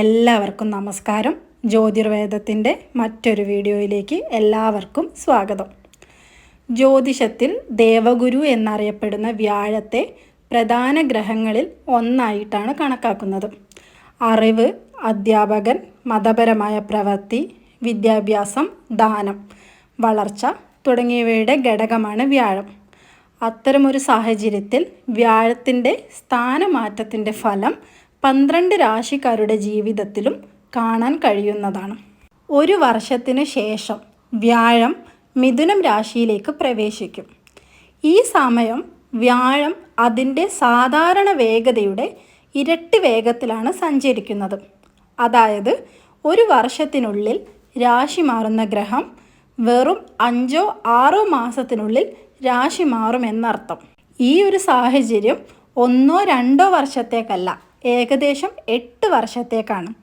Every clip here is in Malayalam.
എല്ലാവർക്കും നമസ്കാരം. ജ്യോതിർവേദത്തിന്റെ മറ്റൊരു വീഡിയോയിലേക്ക് എല്ലാവർക്കും സ്വാഗതം. ജ്യോതിഷത്തിൽ ദേവഗുരു എന്നറിയപ്പെടുന്ന വ്യാഴത്തെ പ്രധാന ഗ്രഹങ്ങളിൽ ഒന്നായിട്ടാണ് കണക്കാക്കുന്നത്. അറിവ് അധ്യാപകൻ മതപരമായ പ്രവൃത്തി വിദ്യാഭ്യാസം ദാനം വളർച്ച തുടങ്ങിയവയുടെ ഘടകമാണ് വ്യാഴം. അത്തരമൊരു സാഹചര്യത്തിൽ വ്യാഴത്തിന്റെ സ്ഥാനമാറ്റത്തിന്റെ ഫലം പന്ത്രണ്ട് രാശിക്കാരുടെ ജീവിതത്തിലും കാണാൻ കഴിയുന്നതാണ്. ഒരു വർഷത്തിന് ശേഷം വ്യാഴം മിഥുനം രാശിയിലേക്ക് പ്രവേശിക്കും. ഈ സമയം വ്യാഴം അതിന്റെ സാധാരണ വേഗതയുടെ ഇരട്ടി വേഗത്തിലാണ് സഞ്ചരിക്കുന്നത്. അതായത് ഒരു വർഷത്തിനുള്ളിൽ രാശി മാറുന്ന ഗ്രഹം വെറും അഞ്ചോ ആറോ മാസത്തിനുള്ളിൽ രാശി മാറുമെന്നർത്ഥം ഈ ഒരു സാഹചര്യം ഒന്നോ രണ്ടോ വർഷത്തേക്കല്ല ഏകദേശം എട്ട് വർഷത്തേക്കാണ്.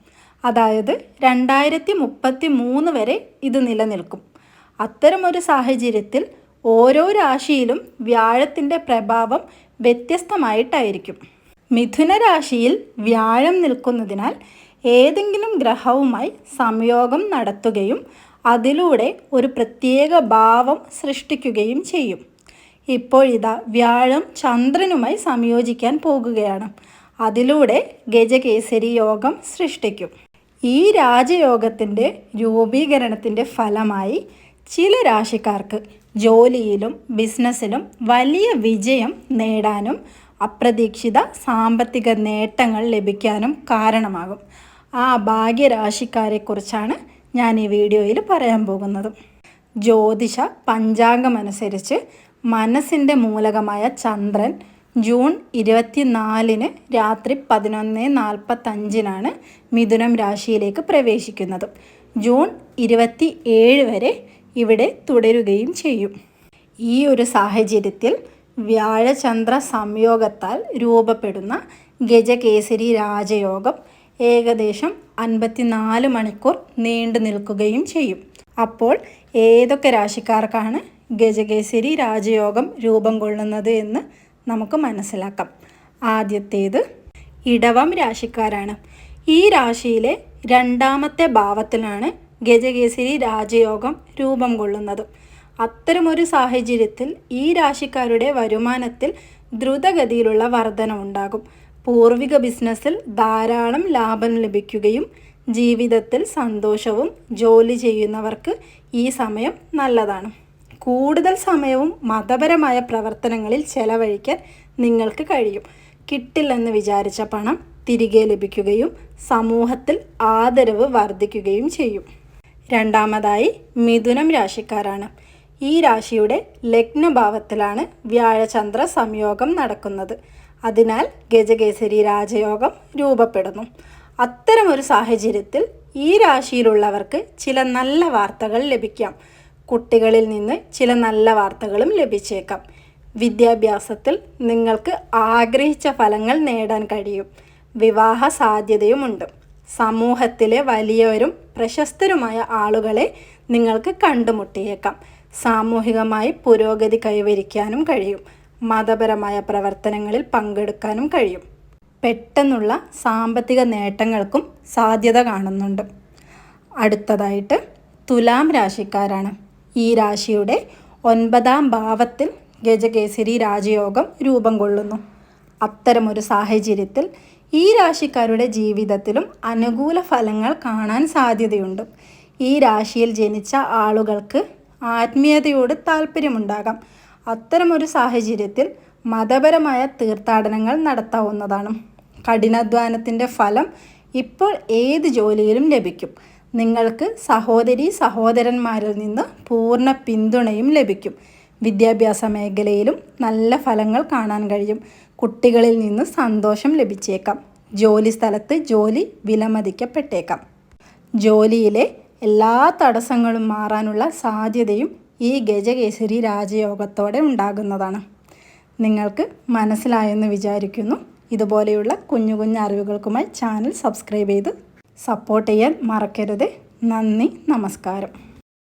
അതായത് രണ്ടായിരത്തി മുപ്പത്തി മൂന്ന് വരെ ഇത് നിലനിൽക്കും. അത്തരമൊരു സാഹചര്യത്തിൽ ഓരോ രാശിയിലും വ്യാഴത്തിന്റെ പ്രഭാവം വ്യത്യസ്തമായിട്ടായിരിക്കും. മിഥുന രാശിയിൽ വ്യാഴം നിൽക്കുന്നതിനാൽ ഏതെങ്കിലും ഗ്രഹവുമായി സംയോഗം നടത്തുകയും അതിലൂടെ ഒരു പ്രത്യേക ഭാവം സൃഷ്ടിക്കുകയും ചെയ്യും. ഇപ്പോഴിതാ വ്യാഴം ചന്ദ്രനുമായി സംയോജിക്കാൻ പോകുകയാണ്. അതിലൂടെ ഗജകേസരി യോഗം സൃഷ്ടിക്കും. ഈ രാജയോഗത്തിന്റെ രൂപീകരണത്തിന്റെ ഫലമായി ചില രാശിക്കാർക്ക് ജോലിയിലും ബിസിനസ്സിലും വലിയ വിജയം നേടാനും അപ്രതീക്ഷിത സാമ്പത്തിക നേട്ടങ്ങൾ ലഭിക്കാനും കാരണമാകും. ആ ഭാഗ്യരാശിക്കാരെക്കുറിച്ചാണ് ഞാൻ ഈ വീഡിയോയിൽ പറയാൻ പോകുന്നത്. ജ്യോതിഷ പഞ്ചാംഗമനുസരിച്ച് മനസ്സിന്റെ മൂലകമായ ചന്ദ്രൻ ജൂൺ ഇരുപത്തിനാലിന് രാത്രി പതിനൊന്ന് നാൽപ്പത്തഞ്ചിനാണ് മിഥുനം രാശിയിലേക്ക് പ്രവേശിക്കുന്നത്. ജൂൺ ഇരുപത്തി ഏഴ് വരെ ഇവിടെ തുടരുകയും ചെയ്യും. ഈ ഒരു സാഹചര്യത്തിൽ വ്യാഴചന്ദ്ര സംയോഗത്താൽ രൂപപ്പെടുന്ന ഗജകേസരി രാജയോഗം ഏകദേശം അൻപത്തിനാല് മണിക്കൂർ നീണ്ടു നിൽക്കുകയും ചെയ്യും. അപ്പോൾ ഏതൊക്കെ രാശിക്കാർക്കാണ് ഗജകേസരി രാജയോഗം രൂപം കൊള്ളുന്നത് എന്ന് നമുക്ക് മനസ്സിലാക്കാം. ആദ്യത്തേത് ഇടവം രാശിക്കാരാണ്. ഈ രാശിയിലെ രണ്ടാമത്തെ ഭാവത്തിലാണ് ഗജകേസരി രാജയോഗം രൂപം കൊള്ളുന്നത്. അത്തരമൊരു സാഹചര്യത്തിൽ ഈ രാശിക്കാരുടെ വരുമാനത്തിൽ ദ്രുതഗതിയിലുള്ള വർധന ഉണ്ടാകും. പൂർവിക ബിസിനസ്സിൽ ധാരാളം ലാഭം ലഭിക്കുകയും ജീവിതത്തിൽ സന്തോഷവും ജോലി ചെയ്യുന്നവർക്ക് ഈ സമയം നല്ലതാണ്. കൂടുതൽ സമയവും മതപരമായ പ്രവർത്തനങ്ങളിൽ ചെലവഴിക്കാൻ നിങ്ങൾക്ക് കഴിയും. കിട്ടില്ലെന്ന് വിചാരിച്ച പണം തിരികെ ലഭിക്കുകയും സമൂഹത്തിൽ ആദരവ് വർദ്ധിക്കുകയും ചെയ്യും. രണ്ടാമതായി മിഥുനം രാശിക്കാരാണ്. ഈ രാശിയുടെ ലഗ്നഭാവത്തിലാണ് വ്യാഴചന്ദ്ര സംയോഗം നടക്കുന്നത്. അതിനാൽ ഗജകേസരി രാജയോഗം രൂപപ്പെടുന്നു. അത്തരമൊരു സാഹചര്യത്തിൽ ഈ രാശിയിലുള്ളവർക്ക് ചില നല്ല വാർത്തകൾ ലഭിക്കാം. കുട്ടികളിൽ നിന്ന് ചില നല്ല വാർത്തകളും ലഭിച്ചേക്കാം. വിദ്യാഭ്യാസത്തിൽ നിങ്ങൾക്ക് ആഗ്രഹിച്ച ഫലങ്ങൾ നേടാൻ കഴിയും. വിവാഹ സാധ്യതയുമുണ്ട്. സമൂഹത്തിലെ വലിയവരും പ്രശസ്തരുമായ ആളുകളെ നിങ്ങൾക്ക് കണ്ടുമുട്ടിയേക്കാം. സാമൂഹികമായി പുരോഗതി കൈവരിക്കാനും കഴിയും. മതപരമായ പ്രവർത്തനങ്ങളിൽ പങ്കെടുക്കാനും കഴിയും. പെട്ടെന്നുള്ള സാമ്പത്തിക നേട്ടങ്ങൾക്കും സാധ്യത കാണുന്നുണ്ട്. അടുത്തതായിട്ട് തുലാം രാശിക്കാരാണ്. ഈ രാശിയുടെ ഒൻപതാം ഭാവത്തിൽ ഗജകേസരി രാജയോഗം രൂപം കൊള്ളുന്നു. അത്തരമൊരു സാഹചര്യത്തിൽ ഈ രാശിക്കാരുടെ ജീവിതത്തിലും അനുകൂല ഫലങ്ങൾ കാണാൻ സാധ്യതയുണ്ട്. ഈ രാശിയിൽ ജനിച്ച ആളുകൾക്ക് ആത്മീയതയോട് താല്പര്യമുണ്ടാകാം അത്തരമൊരു സാഹചര്യത്തിൽ മതപരമായ തീർത്ഥാടനങ്ങൾ നടത്താവുന്നതാണ്. കഠിനാധ്വാനത്തിന്റെ ഫലം ഇപ്പോൾ ഏത് ജോലിയിലും ലഭിക്കും. നിങ്ങൾക്ക് സഹോദരി സഹോദരന്മാരിൽ നിന്ന് പൂർണ പിന്തുണയും ലഭിക്കും. വിദ്യാഭ്യാസ മേഖലയിലും നല്ല ഫലങ്ങൾ കാണാൻ കഴിയും. കുട്ടികളിൽ നിന്ന് സന്തോഷം ലഭിച്ചേക്കാം. ജോലി സ്ഥലത്ത് ജോലി വിലമതിക്കപ്പെട്ടേക്കാം. ജോലിയിലെ എല്ലാ തടസ്സങ്ങളും മാറാനുള്ള സാധ്യതയും ഈ ഗജകേസരി രാജയോഗത്തോടെ ഉണ്ടാകുന്നതാണ്. നിങ്ങൾക്ക് മനസ്സിലായെന്ന് വിചാരിക്കുന്നു. ഇതുപോലെയുള്ള കുഞ്ഞു കുഞ്ഞു അറിവുകൾക്കുമായി ചാനൽ സബ്സ്ക്രൈബ് ചെയ്ത് സപ്പോർട്ട് ചെയ്യാൻ മറക്കരുത്. നന്ദി നമസ്കാരം.